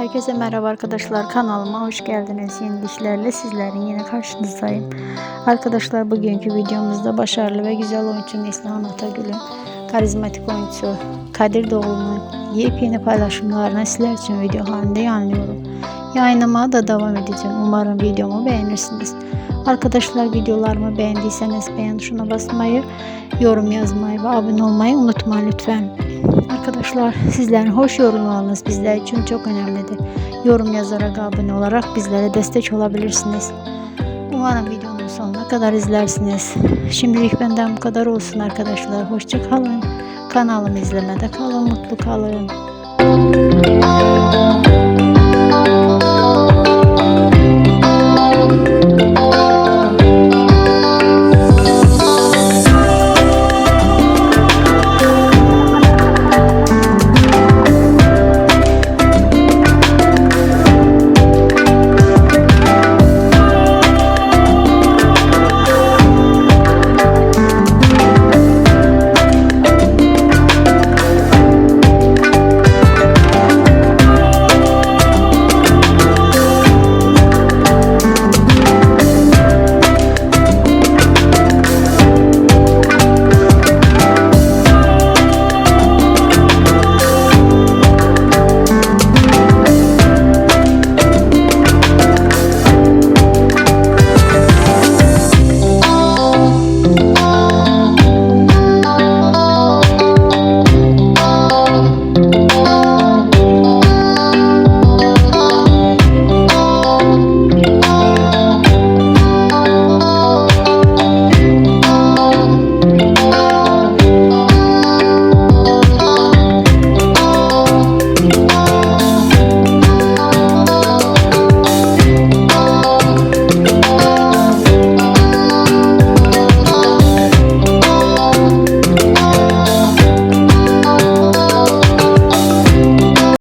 Herkese merhaba arkadaşlar kanalıma hoş geldiniz. Yeni işlerle sizlerin yine karşınızdayım. Arkadaşlar bugünkü videomuzda başarılı ve güzel oyuncu Neslihan Atagül'ün karizmatik oyuncu Kadir Doğulu'nun yepyeni paylaşımlarını sizler için video halinde yayınlıyorum. Yayınlamaya da devam edeceğim. Umarım videomu beğenirsiniz. Arkadaşlar videolarımı beğendiyseniz beğen tuşuna basmayı, yorum yazmayı ve abone olmayı unutmayın lütfen. Arkadaşlar sizlerin hoş yorumlarınız bizler için çok önemlidir. Yorum yazarak abone olarak bizlere destek olabilirsiniz. Umarım videonun sonuna kadar izlersiniz. Şimdilik benden bu kadar olsun arkadaşlar. Hoşça kalın. Kanalımı izlemede kalın. Mutlu kalın.